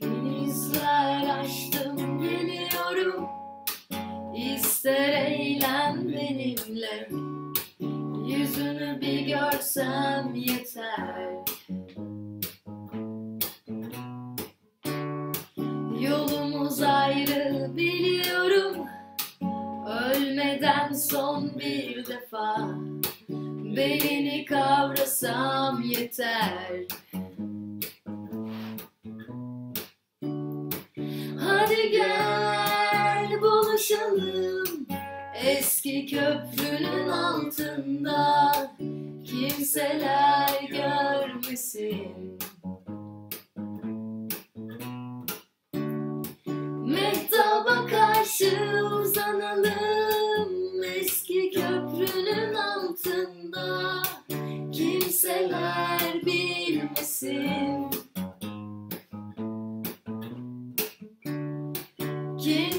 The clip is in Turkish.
Denizler açtım geliyorum. İster eğlen Yüzünü bir görsem yeter son bir defa. Belini kavrasam yeter. Hadi gel buluşalım Eski köprünün altında. Kimseler görmesin altında Kimseler bilmesin. Kimseler